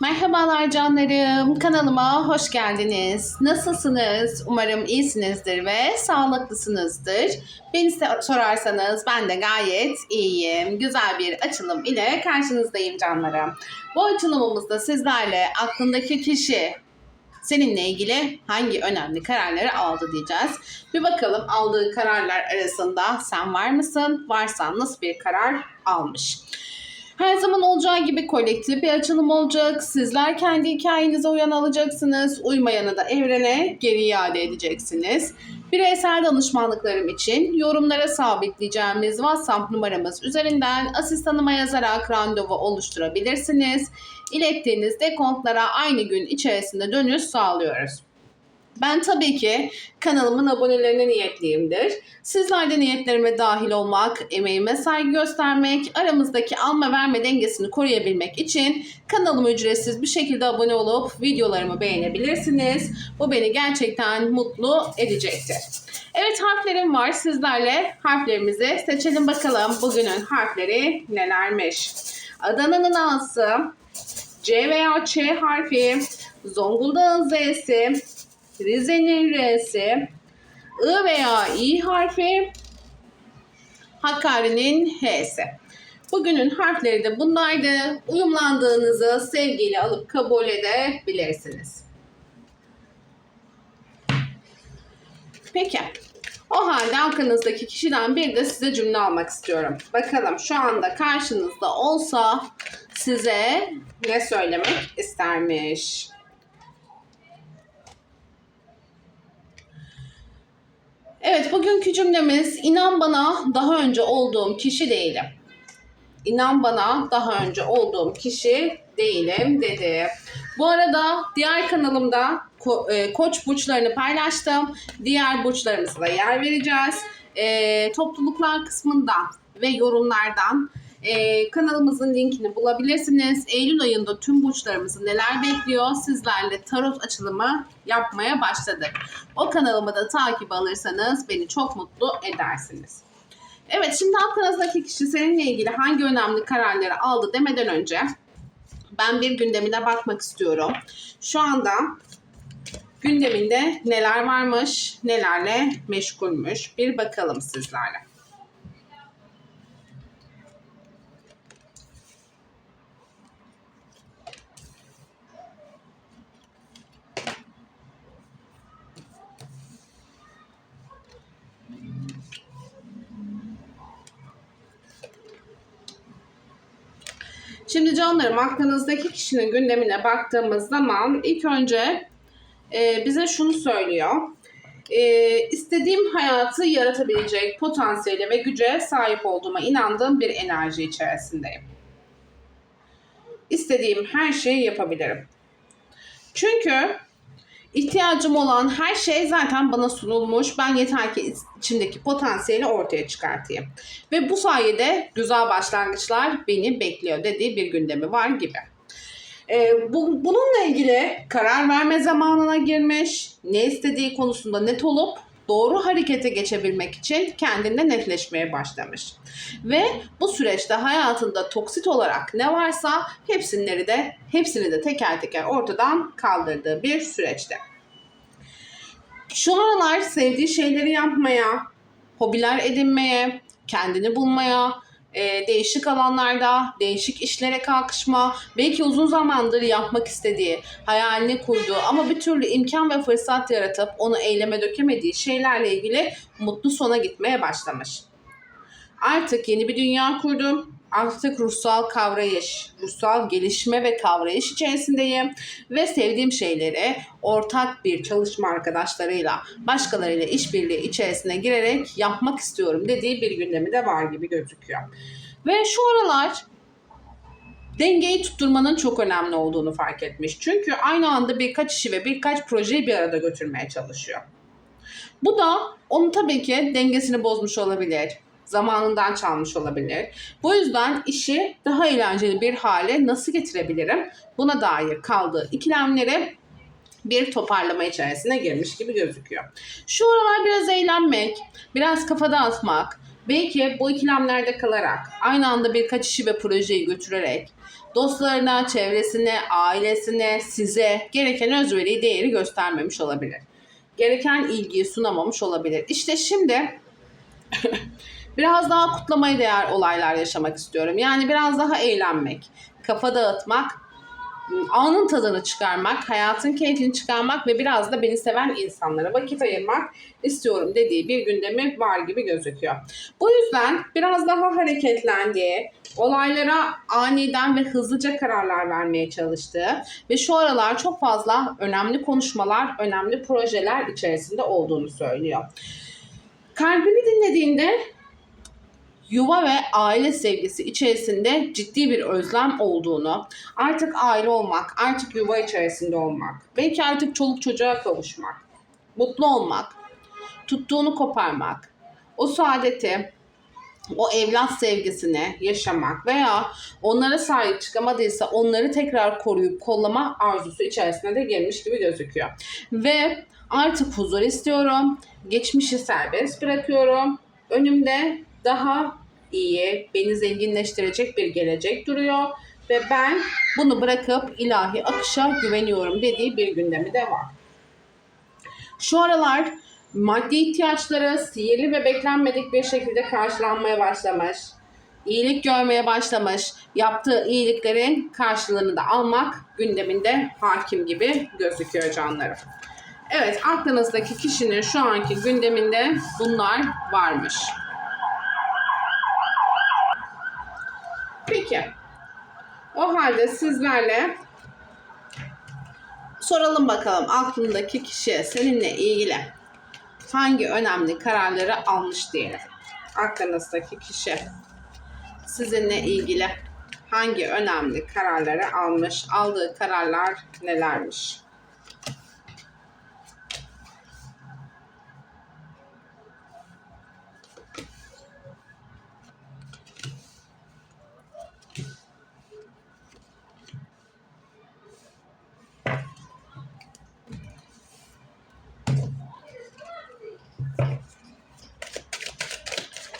Merhabalar canlarım, kanalıma hoş geldiniz. Nasılsınız? Umarım iyisinizdir ve sağlıklısınızdır. Beni sorarsanız ben de gayet iyiyim. Güzel bir açılım ile karşınızdayım canlarım. Bu açılımımızda sizlerle aklındaki kişi seninle ilgili hangi önemli kararları aldı diyeceğiz. Bir bakalım aldığı kararlar arasında sen var mısın? Varsan nasıl bir karar almış? Olacağı gibi kolektif bir açılım olacak. Sizler kendi hikayenize uyan alacaksınız. Uymayanı da evrene geri iade edeceksiniz. Bireysel danışmanlıklarım için yorumlara sabitleyeceğimiz WhatsApp numaramız üzerinden asistanıma yazarak randevu oluşturabilirsiniz. İlettiğiniz dekontlara aynı gün içerisinde dönüş sağlıyoruz. Ben tabii ki kanalımın abonelerine niyetliyimdir. Sizler de niyetlerime dahil olmak, emeğime saygı göstermek, aramızdaki alma verme dengesini koruyabilmek için kanalıma ücretsiz bir şekilde abone olup videolarımı beğenebilirsiniz. Bu beni gerçekten mutlu edecektir. Evet harflerim var. Sizlerle harflerimizi seçelim bakalım. Bugünün harfleri nelermiş? Adana'nın A'sı, C veya Ç harfi, Zonguldak'ın Z'si, Rize'nin R'si, I veya İ harfi, Hakkari'nin H'si. Bugünün harfleri de bunlardı. Uyumlandığınızı sevgiyle alıp kabul edebilirsiniz. Peki. O halde aklınızdaki kişiden bir de size cümle almak istiyorum. Bakalım şu anda karşınızda olsa size ne söylemek istermiş? Evet, bugünkü cümlemiz inan bana daha önce olduğum kişi değilim. İnan bana daha önce olduğum kişi değilim dedi. Bu arada diğer kanalımda ko- e, koç burçlarını paylaştım. Diğer burçlarımıza yer vereceğiz. E, topluluklar kısmından ve yorumlardan e, kanalımızın linkini bulabilirsiniz. Eylül ayında tüm burçlarımızı neler bekliyor sizlerle tarot açılımı yapmaya başladık. O kanalımı da takip alırsanız beni çok mutlu edersiniz. Evet şimdi aklınızdaki kişi seninle ilgili hangi önemli kararları aldı demeden önce ben bir gündemine bakmak istiyorum. Şu anda gündeminde neler varmış, nelerle meşgulmüş bir bakalım sizlerle. Şimdi canlarım aklınızdaki kişinin gündemine baktığımız zaman ilk önce e, bize şunu söylüyor. E, istediğim hayatı yaratabilecek potansiyele ve güce sahip olduğuma inandığım bir enerji içerisindeyim. İstediğim her şeyi yapabilirim. Çünkü ihtiyacım olan her şey zaten bana sunulmuş. Ben yeter ki içimdeki potansiyeli ortaya çıkartayım. Ve bu sayede güzel başlangıçlar beni bekliyor dediği bir gündemi var gibi. Ee, bu, bununla ilgili karar verme zamanına girmiş, ne istediği konusunda net olup doğru harekete geçebilmek için kendinde netleşmeye başlamış. Ve bu süreçte hayatında toksit olarak ne varsa hepsini de hepsini de teker teker ortadan kaldırdığı bir süreçte. Şu aralar sevdiği şeyleri yapmaya, hobiler edinmeye, kendini bulmaya, e, değişik alanlarda, değişik işlere kalkışma, belki uzun zamandır yapmak istediği, hayalini kurduğu ama bir türlü imkan ve fırsat yaratıp onu eyleme dökemediği şeylerle ilgili mutlu sona gitmeye başlamış. Artık yeni bir dünya kurdum. Artık ruhsal kavrayış, ruhsal gelişme ve kavrayış içerisindeyim ve sevdiğim şeyleri ortak bir çalışma arkadaşlarıyla, başkalarıyla işbirliği içerisine girerek yapmak istiyorum dediği bir gündemi de var gibi gözüküyor. Ve şu aralar dengeyi tutturmanın çok önemli olduğunu fark etmiş. Çünkü aynı anda birkaç işi ve birkaç projeyi bir arada götürmeye çalışıyor. Bu da onun tabii ki dengesini bozmuş olabilir zamanından çalmış olabilir. Bu yüzden işi daha eğlenceli bir hale nasıl getirebilirim? Buna dair kaldığı ikilemleri bir toparlama içerisine girmiş gibi gözüküyor. Şu aralar biraz eğlenmek, biraz kafa dağıtmak, belki bu ikilemlerde kalarak, aynı anda birkaç işi ve projeyi götürerek, Dostlarına, çevresine, ailesine, size gereken özveri değeri göstermemiş olabilir. Gereken ilgiyi sunamamış olabilir. İşte şimdi biraz daha kutlamaya değer olaylar yaşamak istiyorum. Yani biraz daha eğlenmek, kafa dağıtmak, anın tadını çıkarmak, hayatın keyfini çıkarmak ve biraz da beni seven insanlara vakit ayırmak istiyorum dediği bir gündemi var gibi gözüküyor. Bu yüzden biraz daha hareketlendiği, olaylara aniden ve hızlıca kararlar vermeye çalıştığı ve şu aralar çok fazla önemli konuşmalar, önemli projeler içerisinde olduğunu söylüyor. Kalbini dinlediğinde yuva ve aile sevgisi içerisinde ciddi bir özlem olduğunu, artık aile olmak, artık yuva içerisinde olmak, belki artık çoluk çocuğa kavuşmak, mutlu olmak, tuttuğunu koparmak, o saadeti, o evlat sevgisini yaşamak veya onlara sahip çıkamadıysa onları tekrar koruyup kollama arzusu içerisine de girmiş gibi gözüküyor. Ve artık huzur istiyorum, geçmişi serbest bırakıyorum, önümde daha iyi, beni zenginleştirecek bir gelecek duruyor ve ben bunu bırakıp ilahi akışa güveniyorum dediği bir gündemi de var. Şu aralar maddi ihtiyaçları sihirli ve beklenmedik bir şekilde karşılanmaya başlamış. İyilik görmeye başlamış. Yaptığı iyiliklerin karşılığını da almak gündeminde hakim gibi gözüküyor canlarım. Evet aklınızdaki kişinin şu anki gündeminde bunlar varmış. Peki. O halde sizlerle soralım bakalım aklındaki kişi seninle ilgili hangi önemli kararları almış diyelim. Aklınızdaki kişi sizinle ilgili hangi önemli kararları almış, aldığı kararlar nelermiş?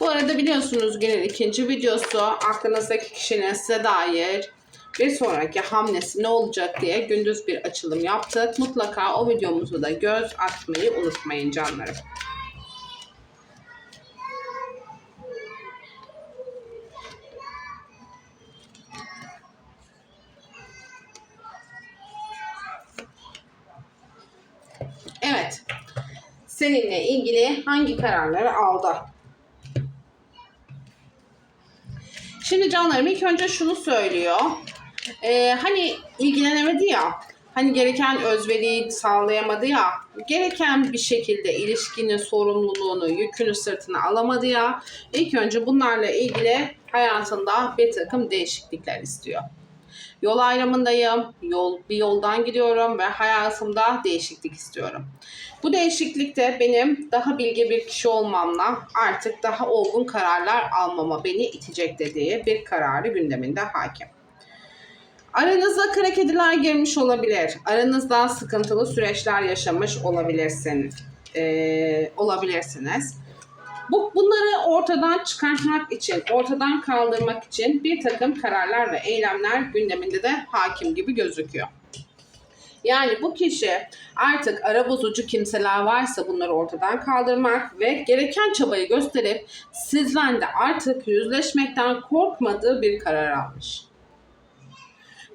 Bu arada biliyorsunuz günün ikinci videosu aklınızdaki kişinin size dair bir sonraki hamlesi ne olacak diye gündüz bir açılım yaptık. Mutlaka o videomuzu da göz atmayı unutmayın canlarım. Evet. Seninle ilgili hangi kararları aldı? Şimdi canlarım ilk önce şunu söylüyor. Ee, hani ilgilenemedi ya. Hani gereken özveriyi sağlayamadı ya. Gereken bir şekilde ilişkinin sorumluluğunu, yükünü sırtına alamadı ya. İlk önce bunlarla ilgili hayatında bir takım değişiklikler istiyor. Yol ayrımındayım, yol bir yoldan gidiyorum ve hayatımda değişiklik istiyorum. Bu değişiklikte benim daha bilge bir kişi olmamla artık daha olgun kararlar almama beni itecek dediği bir kararı gündeminde hakim. Aranıza kara kediler girmiş olabilir. Aranızda sıkıntılı süreçler yaşamış olabilirsiniz. Ee, olabilirsiniz. Bu, bunları ortadan çıkartmak için, ortadan kaldırmak için bir takım kararlar ve eylemler gündeminde de hakim gibi gözüküyor. Yani bu kişi artık ara bozucu kimseler varsa bunları ortadan kaldırmak ve gereken çabayı gösterip sizden de artık yüzleşmekten korkmadığı bir karar almış.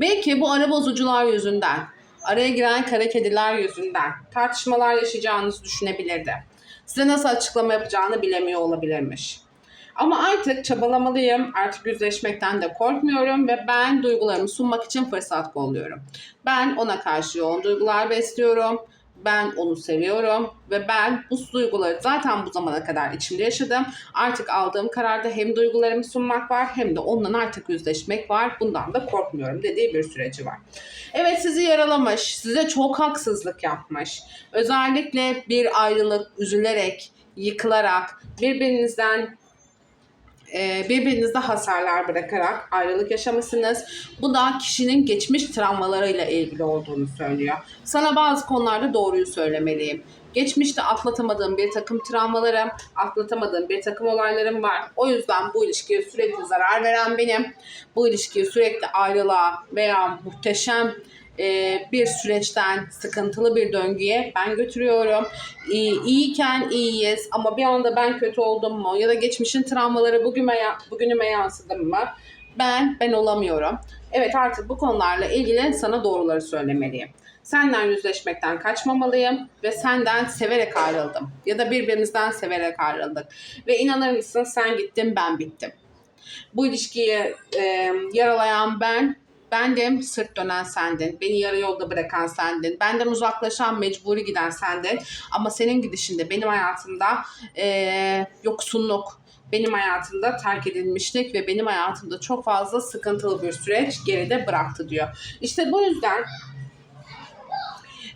Belki bu ara bozucular yüzünden, araya giren kara kediler yüzünden tartışmalar yaşayacağınızı düşünebilirdi. Size nasıl açıklama yapacağını bilemiyor olabilirmiş. Ama artık çabalamalıyım, artık yüzleşmekten de korkmuyorum ve ben duygularımı sunmak için fırsat kolluyorum. Ben ona karşı yoğun duygular besliyorum. Ben onu seviyorum ve ben bu duyguları zaten bu zamana kadar içimde yaşadım. Artık aldığım kararda hem duygularımı sunmak var hem de onunla artık yüzleşmek var. Bundan da korkmuyorum dediği bir süreci var. Evet sizi yaralamış, size çok haksızlık yapmış. Özellikle bir ayrılık üzülerek, yıkılarak, birbirinizden e, birbirinizde hasarlar bırakarak ayrılık yaşamışsınız. Bu da kişinin geçmiş travmalarıyla ilgili olduğunu söylüyor. Sana bazı konularda doğruyu söylemeliyim. Geçmişte atlatamadığım bir takım travmalarım, atlatamadığım bir takım olaylarım var. O yüzden bu ilişkiye sürekli zarar veren benim. Bu ilişkiyi sürekli ayrılığa veya muhteşem e, bir süreçten sıkıntılı bir döngüye ben götürüyorum. İyi, iyiyken iyiyiz ama bir anda ben kötü oldum mu ya da geçmişin travmaları bugüne, bugünüme yansıdı mı ben ben olamıyorum. Evet artık bu konularla ilgili sana doğruları söylemeliyim. Senden yüzleşmekten kaçmamalıyım ve senden severek ayrıldım. Ya da birbirimizden severek ayrıldık. Ve inanır mısın sen gittin ben bittim. Bu ilişkiyi e, yaralayan ben, bendim sırt dönen sendin. Beni yarı yolda bırakan sendin. Benden uzaklaşan mecburi giden sendin. Ama senin gidişinde benim hayatımda e, yoksunluk, benim hayatımda terk edilmişlik ve benim hayatımda çok fazla sıkıntılı bir süreç geride bıraktı diyor. İşte bu yüzden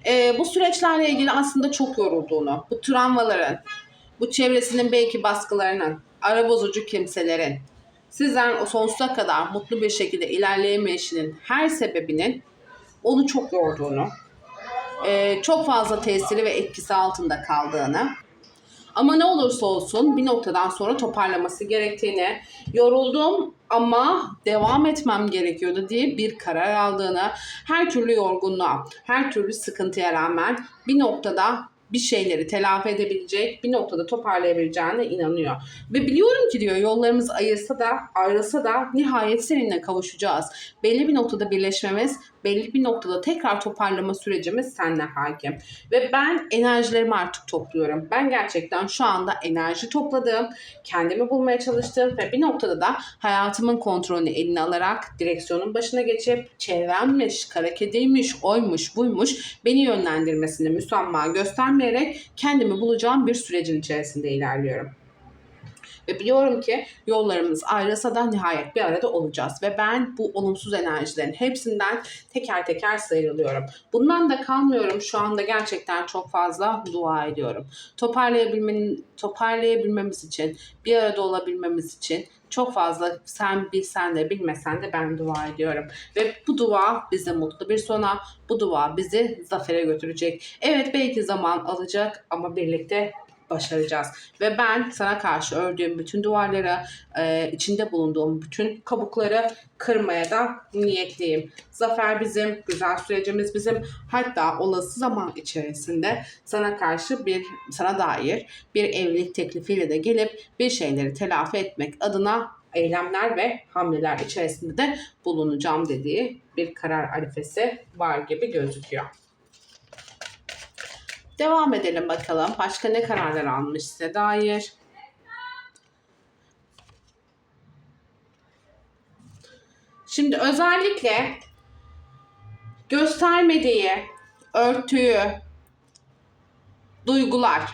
e, bu süreçlerle ilgili aslında çok yorulduğunu, bu travmaların, bu çevresinin belki baskılarının, ara bozucu kimselerin, sizden o sonsuza kadar mutlu bir şekilde ilerleyemeyişinin her sebebinin onu çok yorduğunu, e, çok fazla tesiri ve etkisi altında kaldığını ama ne olursa olsun bir noktadan sonra toparlaması gerektiğini, yoruldum ama devam etmem gerekiyordu diye bir karar aldığını, her türlü yorgunluğa, her türlü sıkıntıya rağmen bir noktada bir şeyleri telafi edebilecek, bir noktada toparlayabileceğine inanıyor. Ve biliyorum ki diyor yollarımız ayırsa da ayrılsa da nihayet seninle kavuşacağız. Belli bir noktada birleşmemiz, belli bir noktada tekrar toparlama sürecimiz seninle hakim. Ve ben enerjilerimi artık topluyorum. Ben gerçekten şu anda enerji topladım, kendimi bulmaya çalıştım ve bir noktada da hayatımın kontrolünü eline alarak direksiyonun başına geçip çevremmiş, kara kediymiş, oymuş, buymuş beni yönlendirmesini müsamma göstermeyerek kendimi bulacağım bir sürecin içerisinde ilerliyorum. Ve biliyorum ki yollarımız ayrılsa da nihayet bir arada olacağız. Ve ben bu olumsuz enerjilerin hepsinden teker teker sıyrılıyorum. Bundan da kalmıyorum. Şu anda gerçekten çok fazla dua ediyorum. Toparlayabilmenin, toparlayabilmemiz için, bir arada olabilmemiz için çok fazla sen bilsen de bilmesen de ben dua ediyorum. Ve bu dua bizi mutlu bir sona, bu dua bizi zafere götürecek. Evet belki zaman alacak ama birlikte başaracağız. Ve ben sana karşı ördüğüm bütün duvarları, e, içinde bulunduğum bütün kabukları kırmaya da niyetliyim. Zafer bizim, güzel sürecimiz bizim. Hatta olası zaman içerisinde sana karşı bir, sana dair bir evlilik teklifiyle de gelip bir şeyleri telafi etmek adına eylemler ve hamleler içerisinde de bulunacağım dediği bir karar arifesi var gibi gözüküyor. Devam edelim bakalım. Başka ne kararlar almış size dair? Şimdi özellikle göstermediği, örtüyü, duygular,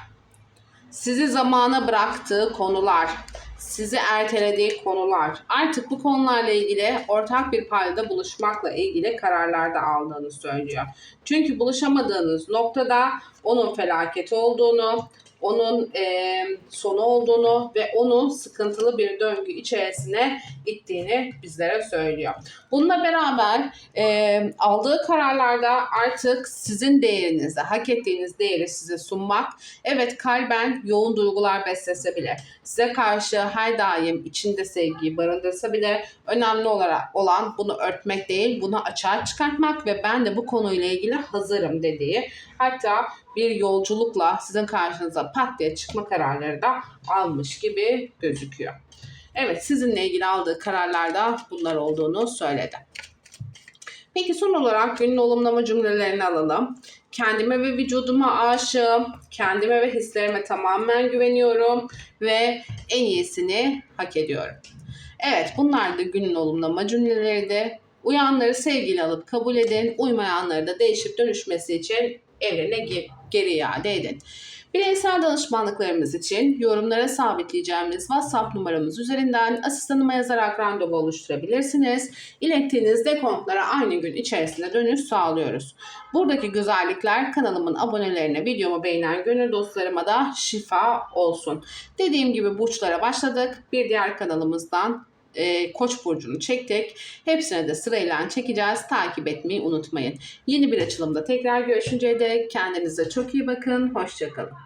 sizi zamana bıraktığı konular, sizi ertelediği konular, artık bu konularla ilgili ortak bir paydada buluşmakla ilgili kararlarda aldığını söylüyor. Çünkü buluşamadığınız noktada onun felaketi olduğunu, onun e, sonu olduğunu ve onu sıkıntılı bir döngü içerisine ittiğini bizlere söylüyor. Bununla beraber e, aldığı kararlarda artık sizin değerinizi, hak ettiğiniz değeri size sunmak, evet kalben yoğun duygular beslese bile, size karşı her daim içinde sevgiyi barındırsa bile önemli olarak olan bunu örtmek değil, bunu açığa çıkartmak ve ben de bu konuyla ilgili hazırım dediği, hatta bir yolculukla sizin karşınıza pat diye çıkma kararları da almış gibi gözüküyor. Evet sizinle ilgili aldığı kararlarda bunlar olduğunu söyledi. Peki son olarak günün olumlama cümlelerini alalım. Kendime ve vücuduma aşığım. Kendime ve hislerime tamamen güveniyorum. Ve en iyisini hak ediyorum. Evet bunlar da günün olumlama cümleleriydi. Uyanları sevgiyle alıp kabul edin. Uymayanları da değişip dönüşmesi için evrene geri iade edin. Bireysel danışmanlıklarımız için yorumlara sabitleyeceğimiz WhatsApp numaramız üzerinden asistanıma yazarak randevu oluşturabilirsiniz. İlettiğiniz dekontlara aynı gün içerisinde dönüş sağlıyoruz. Buradaki güzellikler kanalımın abonelerine, videomu beğenen gönül dostlarıma da şifa olsun. Dediğim gibi burçlara başladık. Bir diğer kanalımızdan e, Koç burcunu çektik. Hepsine de sırayla çekeceğiz. Takip etmeyi unutmayın. Yeni bir açılımda tekrar görüşünceye dek kendinize çok iyi bakın. Hoşçakalın.